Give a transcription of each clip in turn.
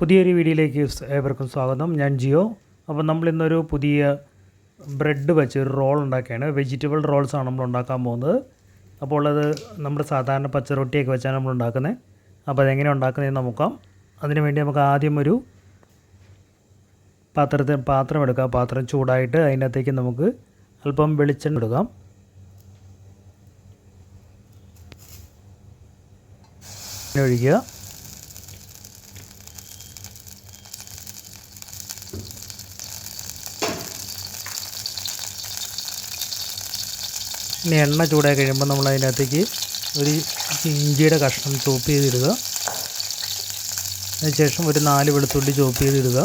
പുതിയൊരു വീഡിയോയിലേക്ക് ഏവർക്കും സ്വാഗതം. ഞാൻ ജിയോ. അപ്പോൾ നമ്മൾ ഇന്നൊരു പുതിയ ബ്രെഡ് വെച്ച് ഒരു റോൾ ഉണ്ടാക്കുകയാണ് വെജിറ്റബിൾ റോൾസാണ് നമ്മൾ ഉണ്ടാക്കാൻ പോകുന്നത്. അപ്പോൾ ഉള്ളത് നമ്മൾ സാധാരണ പച്ചറൊട്ടിയൊക്കെ വെച്ചാണ് നമ്മൾ ഉണ്ടാക്കുന്നത് അപ്പോൾ അതെങ്ങനെ ഉണ്ടാക്കുന്നതെന്ന് നോക്കാം. അതിന് വേണ്ടി നമുക്ക് ആദ്യം ഒരു പാത്രത്തിൽ പാത്രം എടുക്കാം. പാത്രം ചൂടായിട്ട് അതിനകത്തേക്ക് നമുക്ക് അല്പം വെളിച്ചെണ്ണ എടുക്കാം ഒഴിക്കുക. ഇനി എണ്ണ ചൂടായി കഴിയുമ്പോൾ നമ്മൾ അതിനകത്തേക്ക് ഒരു ഇഞ്ചിയുടെ കഷ്ണം ചോപ്പ് ചെയ്തിടുക. അതിനുശേഷം ഒരു നാല് വെളുത്തുള്ളി ചോപ്പ് ചെയ്തിടുക.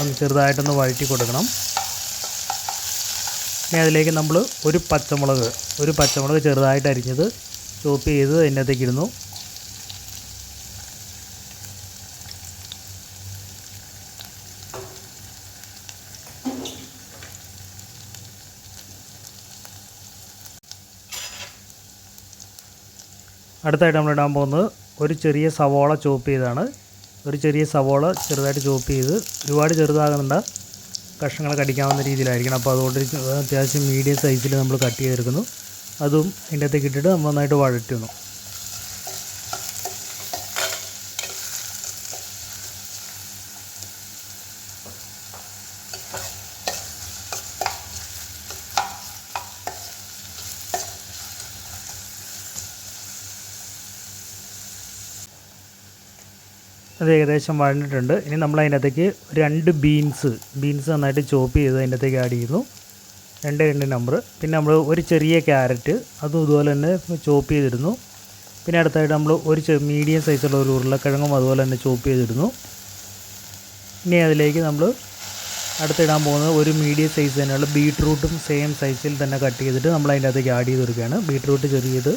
ഒന്ന് ചെറുതായിട്ടൊന്ന് വഴറ്റി കൊടുക്കണം. ഇനി അതിലേക്ക് നമ്മൾ ഒരു പച്ചമുളക് ഒരു പച്ചമുളക് ചെറുതായിട്ട് അരിഞ്ഞത് ചോപ്പ് ചെയ്ത് അതിനകത്തേക്ക് ഇടുന്നു. അടുത്തായിട്ട് നമ്മൾ ഇടാൻ പോകുന്നത് ഒരു ചെറിയ സവോള ചോപ്പ് ചെയ്താണ്. ഒരു ചെറിയ സവോള ചെറുതായിട്ട് ചോപ്പ് ചെയ്ത് ഒരുപാട് ചെറുതാകുന്നുണ്ട് കഷ്ണങ്ങൾ കടിക്കാവുന്ന രീതിയിലായിരിക്കണം. അപ്പോൾ അതുകൊണ്ട് അത്യാവശ്യം മീഡിയം സൈസിൽ നമ്മൾ കട്ട് ചെയ്തെടുക്കുന്നു. അതും അതിന്റെ അകത്തേക്ക് ഇട്ടിട്ട് നമ്മൾ നന്നായിട്ട് വഴറ്റുന്നു. അത് ഏകദേശം വഴണ്ടിട്ടുണ്ട്. ഇനി നമ്മൾ അതിനകത്തേക്ക് രണ്ട് ബീൻസ് ബീൻസ് നന്നായിട്ട് ചോപ്പ് ചെയ്ത് അതിനകത്തേക്ക് ആഡ് ചെയ്യുന്നു. രണ്ട് രണ്ട് നമ്പർ പിന്നെ നമ്മൾ ഒരു ചെറിയ ക്യാരറ്റ് അതും ഇതുപോലെ തന്നെ ചോപ്പ് ചെയ്തിരുന്നു പിന്നെ അടുത്തായിട്ട് നമ്മൾ ഒരു മീഡിയം സൈസുള്ള ഒരു ഉരുളക്കിഴങ്ങും അതുപോലെ തന്നെ ചോപ്പ് ചെയ്തിരുന്നു ഇനി അതിലേക്ക് നമ്മൾ അടുത്തിടാൻ പോകുന്നത് ഒരു മീഡിയം സൈസ് തന്നെയുള്ള ബീട്രൂട്ടും സെയിം സൈസിൽ തന്നെ കട്ട് ചെയ്തിട്ട് നമ്മൾ അതിന്റെ അകത്തേക്ക് ആഡ് ചെയ്ത് കൊടുക്കുകയാണ്. ബീട്രൂട്ട് ചെറിയത്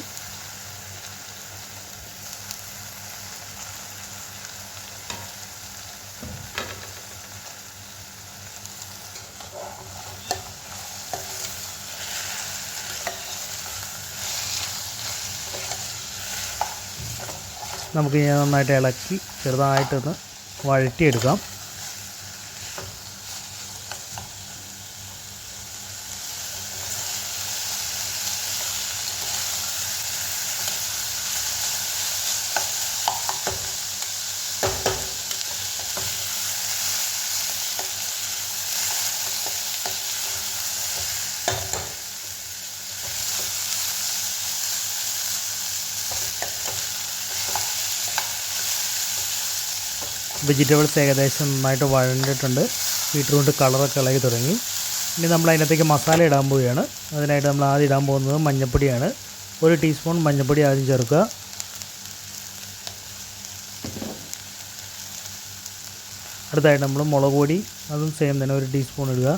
നമുക്ക് നന്നായിട്ട് ഇളക്കി ചെറുതായിട്ടൊന്ന് വഴറ്റിയെടുക്കാം. വെജിറ്റബിൾസ് ഏകദേശം നന്നായിട്ട് വഴണ്ടിട്ടുണ്ട്. ബീട്രൂട്ട് കളറൊക്കെ ഇളകി തുടങ്ങി. ഇനി നമ്മൾ അതിനകത്തേക്ക് മസാല ഇടാൻ പോവുകയാണ്. അതിനായിട്ട് നമ്മൾ ആദ്യം ഇടാൻ പോകുന്നത് മഞ്ഞൾപ്പൊടിയാണ് ഒരു ടീസ്പൂൺ മഞ്ഞൾപ്പൊടി ആദ്യം ചേർക്കുക. അടുത്തായിട്ട് നമ്മൾ മുളക് പൊടി അതും സെയിം തന്നെ ഒരു ടീസ്പൂൺ ഇടുക.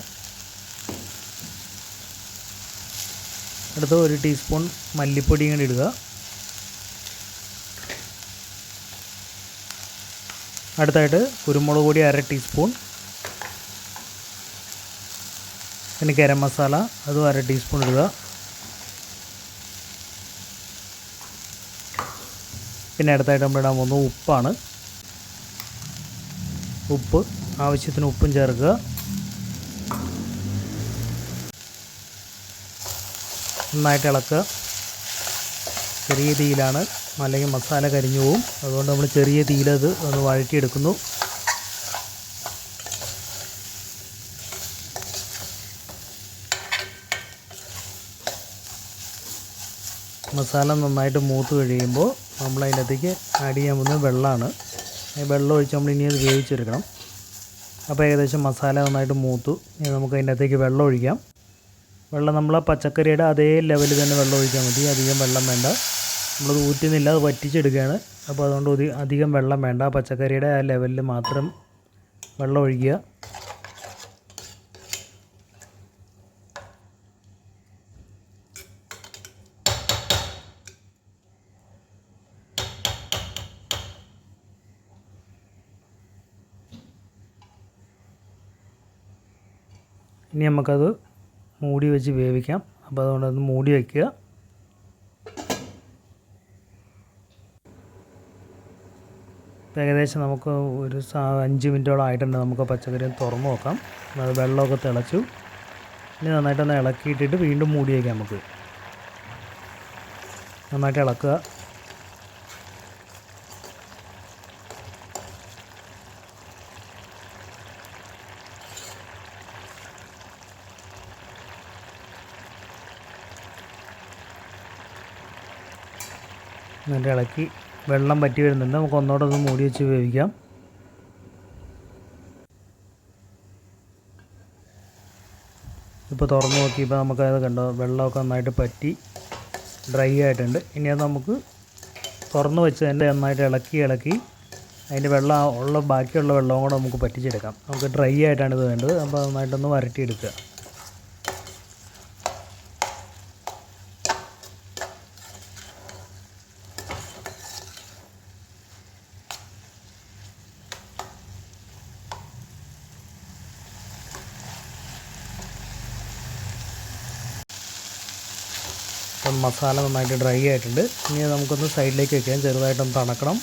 അടുത്ത ഒരു ടീസ്പൂൺ മല്ലിപ്പൊടിയും കൂടി ഇടുക. അടുത്തായിട്ട് കുരുമുളക് പൊടി അര ടീസ്പൂൺ. പിന്നെ ഗരം മസാല അതും അര ടീസ്പൂൺ ഇടുക. പിന്നെ അടുത്തായിട്ട് നമ്മൾ ഇടാൻ പോകുന്നത് ഉപ്പാണ്. ഉപ്പ് ആവശ്യത്തിന് ഉപ്പും ചേർക്കുക. നന്നായിട്ട് ഇളക്കുക. ചെറിയ തീയിലാണ് അല്ലെങ്കിൽ മസാല കരിഞ്ഞു പോവും. അതുകൊണ്ട് നമ്മൾ ചെറിയ തീയിലത് ഒന്ന് വഴറ്റിയെടുക്കുന്നു. മസാല നന്നായിട്ട് മൂത്ത് കഴിയുമ്പോൾ നമ്മൾ അതിനകത്തേക്ക് ആഡ് ചെയ്യാൻ പോകുന്നത് വെള്ളമാണ്. വെള്ളം ഒഴിച്ച് നമ്മൾ ഇനി അത് വേവിച്ചെടുക്കണം. അപ്പോൾ ഏകദേശം മസാല നന്നായിട്ട് മൂത്തു. ഇനി നമുക്ക് അതിനകത്തേക്ക് വെള്ളം ഒഴിക്കാം. വെള്ളം നമ്മൾ പച്ചക്കറിയുടെ അതേ ലെവലിൽ തന്നെ വെള്ളം ഒഴിച്ചാൽ മതി. അധികം വെള്ളം വേണ്ട. നമ്മളത് ഊറ്റുന്നില്ല അത് വറ്റിച്ചെടുക്കുകയാണ്. അപ്പോൾ അതുകൊണ്ട് അധികം വെള്ളം വേണ്ട. പച്ചക്കറിയുടെ ആ ലെവലിൽ മാത്രം വെള്ളം ഒഴിക്കുക. ഇനി നമുക്കത് മൂടി വെച്ച് വേവിക്കാം. അപ്പോൾ അതുകൊണ്ട് അത് മൂടി വയ്ക്കുക ഏകദേശം നമുക്ക് ഒരു അഞ്ച് മിനിറ്റോളം ആയിട്ടുണ്ട് നമുക്ക് പച്ചക്കറി തുറന്ന് നോക്കാം. അത് വെള്ളമൊക്കെ തിളച്ചു. ഇനി നന്നായിട്ടൊന്ന് ഇളക്കിയിട്ടിട്ട് വീണ്ടും മൂടി വയ്ക്കാം നമുക്ക്. നന്നായിട്ട് ഇളക്കുക. എന്നിട്ട് ഇളക്കി. വെള്ളം പറ്റി വരുന്നുണ്ട്. നമുക്ക് ഒന്നുകൂടെ ഒന്ന് മൂടി വെച്ച് വേവിക്കാം ഇപ്പോൾ തുറന്ന് നോക്കിയപ്പോൾ നമുക്കത് കണ്ടോ? വെള്ളമൊക്കെ നന്നായിട്ട് പറ്റി ഡ്രൈ ആയിട്ടുണ്ട്. ഇനി അത് നമുക്ക് തുറന്ന് വെച്ച് അതിന്റെ നന്നായിട്ട് ഇളക്കി ഇളക്കി അതിന്റെ വെള്ളം ഉള്ള ബാക്കിയുള്ള വെള്ളവും കൂടെ നമുക്ക് പറ്റിച്ചെടുക്കാം. നമുക്ക് ഡ്രൈ ആയിട്ടാണ് ഇത് വേണ്ടത്. അപ്പോൾ നന്നായിട്ടൊന്ന് വരട്ടിയെടുക്കുക. അപ്പം മസാല നന്നായിട്ട് ഡ്രൈ ആയിട്ടുണ്ട്. ഇനി നമുക്കൊന്ന് സൈഡിലേക്ക് വെക്കാം. ചെറുതായിട്ടൊന്ന് തണക്കണം.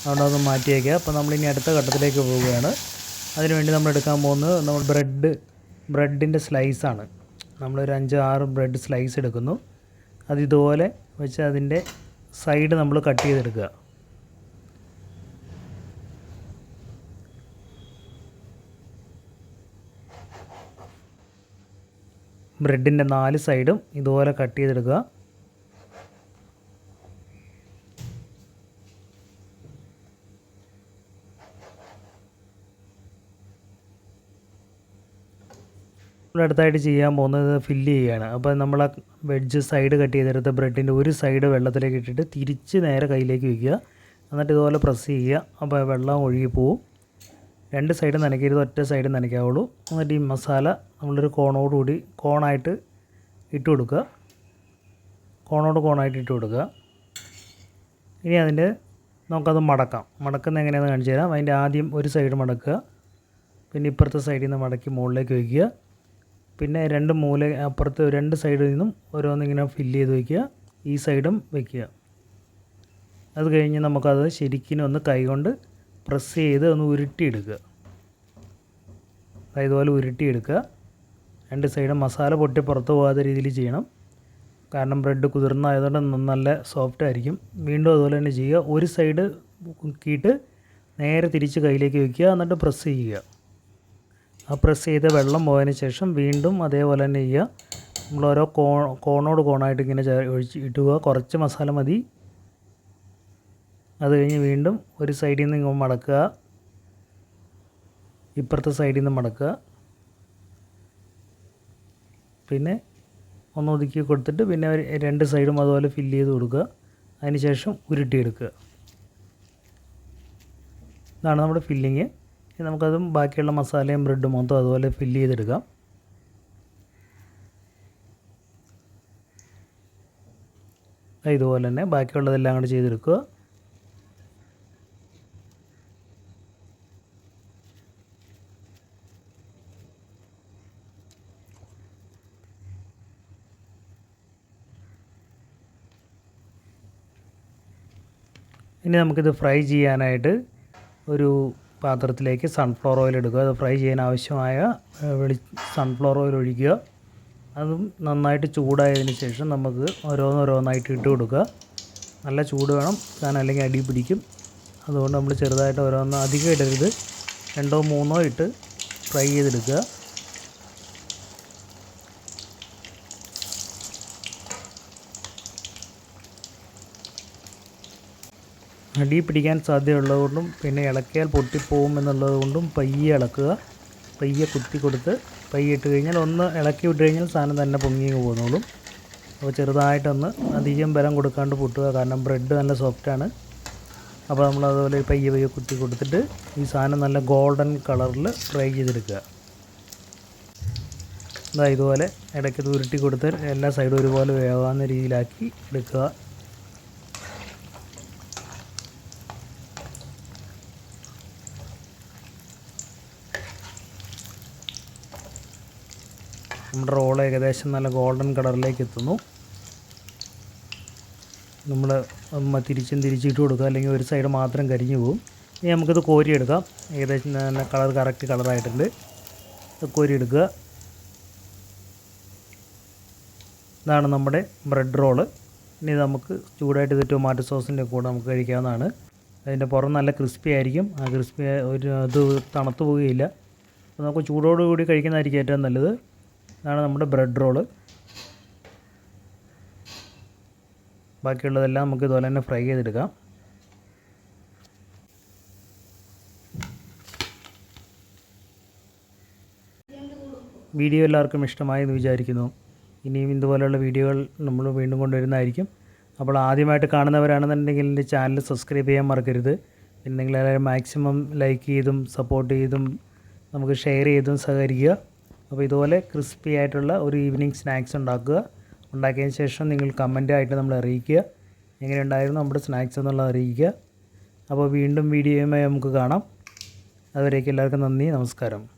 അതുകൊണ്ട് അതൊന്ന് മാറ്റി വയ്ക്കുക അപ്പോൾ നമ്മളിനി അടുത്ത ഘട്ടത്തിലേക്ക് പോവുകയാണ്. അതിനുവേണ്ടി നമ്മൾ എടുക്കാൻ പോകുന്നത് നമ്മൾ ബ്രെഡ് ബ്രെഡിന്റെ സ്ലൈസാണ് നമ്മളൊരു അഞ്ച് ആറ് ബ്രെഡ് സ്ലൈസ് എടുക്കുന്നു. അത് ഇതുപോലെ വെച്ച് അതിന്റെ സൈഡ് നമ്മൾ കട്ട് ചെയ്തെടുക്കുക. ബ്രെഡിന്റെ നാല് സൈഡും ഇതുപോലെ കട്ട് ചെയ്തെടുക്കുക. അടുത്തായിട്ട് ചെയ്യാൻ പോകുന്നത് ഫില്ല് ചെയ്യുകയാണ്. അപ്പോൾ നമ്മൾ ആ വെഡ്ജ് സൈഡ് കട്ട് ചെയ്തെടുത്ത ബ്രെഡിന്റെ ഒരു സൈഡ് വെള്ളത്തിലേക്ക് ഇട്ടിട്ട് തിരിച്ച് നേരെ കയ്യിലേക്ക് വയ്ക്കുക. എന്നിട്ട് ഇതുപോലെ പ്രസ് ചെയ്യുക. അപ്പോൾ വെള്ളം ഒഴുകി പോവും. രണ്ട് സൈഡ് നനയ്ക്കരുത്. ഒറ്റ സൈഡ് നനയ്ക്കാവുള്ളൂ. എന്നിട്ട് ഈ മസാല നമ്മളൊരു കോണോടുകൂടി കോണായിട്ട് ഇട്ട് കൊടുക്കുക. കോണോട് കോണായിട്ട് ഇട്ട് കൊടുക്കുക. ഇനി അതിന്റെ നമുക്കത് മടക്കാം. മടക്കുന്ന എങ്ങനെയാണെന്ന് കാണിച്ചു തരാം. അതിന്റെ ആദ്യം ഒരു സൈഡ് മടക്കുക. പിന്നെ ഇപ്പുറത്തെ സൈഡിൽ നിന്ന് മടക്കി മുകളിലേക്ക് വയ്ക്കുക. പിന്നെ രണ്ട് മൂല അപ്പുറത്ത് രണ്ട് സൈഡിൽ നിന്നും ഓരോന്നിങ്ങനെ ഫില്ല് ചെയ്ത് വയ്ക്കുക ഈ സൈഡും വയ്ക്കുക അത് കഴിഞ്ഞ് നമുക്കത് ശരിക്കും ഒന്ന് കൈകൊണ്ട് പ്രസ് ചെയ്ത് ഒന്ന് ഉരുട്ടിയെടുക്കുക. ഇതുപോലെ ഉരുട്ടിയെടുക്കുക. രണ്ട് സൈഡും മസാല പൊട്ടി പുറത്ത് പോകാത്ത രീതിയിൽ ചെയ്യണം. കാരണം ബ്രെഡ് കുതിർന്നായതുകൊണ്ട് നല്ല സോഫ്റ്റ് ആയിരിക്കും. വീണ്ടും അതുപോലെ തന്നെ ചെയ്യുക. ഒരു സൈഡ് മുക്കിയിട്ട് നേരെ തിരിച്ച് കയ്യിലേക്ക് വയ്ക്കുക എന്നിട്ട് പ്രസ് ചെയ്യുക. ആ പ്രസ് ചെയ്ത വെള്ളം പോയതിന് ശേഷം വീണ്ടും അതേപോലെ തന്നെ ചെയ്യുക. നമ്മൾ ഓരോ കോ കോണോട് കോണായിട്ട് ഇങ്ങനെ ഒഴിച്ച് ഇടുക. കുറച്ച് മസാല മതി. അത് കഴിഞ്ഞ് വീണ്ടും ഒരു സൈഡിൽ നിന്ന് ഇങ്ങോട്ട് മടക്കുക. ഇപ്പുറത്തെ സൈഡിൽ നിന്ന് മടക്കുക. പിന്നെ ഒന്ന് ഒതുക്കി കൊടുത്തിട്ട് പിന്നെ രണ്ട് സൈഡും അതുപോലെ ഫില്ല് ചെയ്ത് കൊടുക്കുക. അതിന് ശേഷം ഉരുട്ടിയെടുക്കുക. ഇതാണ് നമ്മുടെ ഫില്ലിങ് ഇനി നമുക്കതും ബാക്കിയുള്ള മസാലയും ബ്രെഡും മൊത്തം അതുപോലെ ഫില്ല് ചെയ്തെടുക്കാം. ഇതുപോലെ തന്നെ ബാക്കിയുള്ളതെല്ലാം കൂടെ ചെയ്തെടുക്കുക. ഇനി നമുക്കിത് ഫ്രൈ ചെയ്യാനായിട്ട് ഒരു പാത്രത്തിലേക്ക് സൺഫ്ലവർ ഓയിൽ എടുക്കുക അത് ഫ്രൈ ചെയ്യാൻ ആവശ്യമായ വെളി സൺഫ്ലവർ ഓയിൽ ഒഴിക്കുക. അതും നന്നായിട്ട് ചൂടായതിന് ശേഷം നമുക്ക് ഓരോന്നോരോന്നായിട്ട് ഇട്ട് കൊടുക്കുക. നല്ല ചൂട് വേണം. കാരണം അല്ലെങ്കിൽ അടി പിടിക്കും. അതുകൊണ്ട് നമ്മൾ ചെറുതായിട്ട് ഓരോന്ന് അധികം ഇടരുത്. രണ്ടോ മൂന്നോ ഇട്ട് ഫ്രൈ ചെയ്തെടുക്കുക. അടി പിടിക്കാൻ സാധ്യതയുള്ളതുകൊണ്ടും പിന്നെ ഇളക്കിയാൽ പൊട്ടിപ്പോവും എന്നുള്ളത് കൊണ്ടും പയ്യെ ഇളക്കുക. പയ്യെ കുത്തി കൊടുത്ത് പയ്യെ ഇട്ട് കഴിഞ്ഞാൽ ഒന്ന് ഇളക്കി വിട്ട് കഴിഞ്ഞാൽ സാധനം തന്നെ പൊങ്ങി പോകുന്നോളും. അപ്പോൾ ചെറുതായിട്ടൊന്ന് അധികം ബലം കൊടുക്കാണ്ട് പൊട്ടുക. കാരണം ബ്രെഡ് നല്ല സോഫ്റ്റാണ് അപ്പോൾ നമ്മൾ അതുപോലെ പയ്യെ പയ്യെ കുത്തി കൊടുത്തിട്ട് ഈ സാധനം നല്ല ഗോൾഡൻ കളറിൽ ഫ്രൈ ചെയ്തെടുക്കുക. ഇതാ ഇതുപോലെ ഇടയ്ക്ക് ഉരുട്ടി കൊടുത്ത് എല്ലാ സൈഡും ഒരുപോലെ വേവാവുന്ന രീതിയിലാക്കി എടുക്കുക. നമ്മുടെ റോൾ ഏകദേശം നല്ല ഗോൾഡൻ കളറിലേക്ക് എത്തുന്നു. നമ്മൾ തിരിച്ചും തിരിച്ചിട്ട് കൊടുക്കുക. അല്ലെങ്കിൽ ഒരു സൈഡ് മാത്രം കരിഞ്ഞു പോകും. ഇനി നമുക്കിത് കോരിയെടുക്കാം. ഏകദേശം നല്ല കളർ കറക്റ്റ് കളറായിട്ടുണ്ട്. ഇത് കോരിയെടുക്കുക. ഇതാണ് നമ്മുടെ ബ്രെഡ് റോൾ. ഇനി നമുക്ക് ചൂടായിട്ട് ഇത് ടൊമാറ്റോ സോസിന്റെ കൂടെ നമുക്ക് കഴിക്കാവുന്നതാണ്. അതിന്റെ പുറം നല്ല ക്രിസ്പി ആയിരിക്കും. ആ ക്രിസ്പി ഒരു ഇത് തണുത്തു പോവുകയില്ല. അപ്പോൾ നമുക്ക് ചൂടോടുകൂടി കഴിക്കുന്നതായിരിക്കും ഏറ്റവും നല്ലത്. ഇതാണ് നമ്മുടെ ബ്രെഡ് റോൾ ബാക്കിയുള്ളതെല്ലാം നമുക്ക് ഇതുപോലെ തന്നെ ഫ്രൈ ചെയ്തെടുക്കാം. വീഡിയോ എല്ലാവർക്കും ഇഷ്ടമായി എന്ന് വിചാരിക്കുന്നു. ഇനിയും ഇതുപോലെയുള്ള വീഡിയോകൾ നമ്മൾ വീണ്ടും കൊണ്ടുവരുന്നതായിരിക്കും. അപ്പോൾ ആദ്യമായിട്ട് കാണുന്നവരാണെന്നുണ്ടെങ്കിൽ എന്റെ ചാനൽ സബ്സ്ക്രൈബ് ചെയ്യാൻ മറക്കരുത്. പിന്നെ നിങ്ങളെല്ലാവരും മാക്സിമം ലൈക്ക് ചെയ്തും സപ്പോർട്ട് ചെയ്തും നമുക്ക് ഷെയർ ചെയ്തും സഹകരിക്കുക. അപ്പോൾ ഇതുപോലെ ക്രിസ്പി ആയിട്ടുള്ള ഒരു ഈവനിങ് സ്നാക്സ് ഉണ്ടാക്കുക. ഉണ്ടാക്കിയതിന് ശേഷം നിങ്ങൾ കമന്റായിട്ട് നമ്മൾ അറിയിക്കുക. എങ്ങനെ ഉണ്ടായിരുന്നു നമ്മുടെ സ്നാക്സ് എന്നുള്ളത് അറിയിക്കുക. അപ്പോൾ വീണ്ടും വീഡിയോയുമായി നമുക്ക് കാണാം. അതുവരേക്കും എല്ലാവർക്കും നന്ദി. നമസ്കാരം.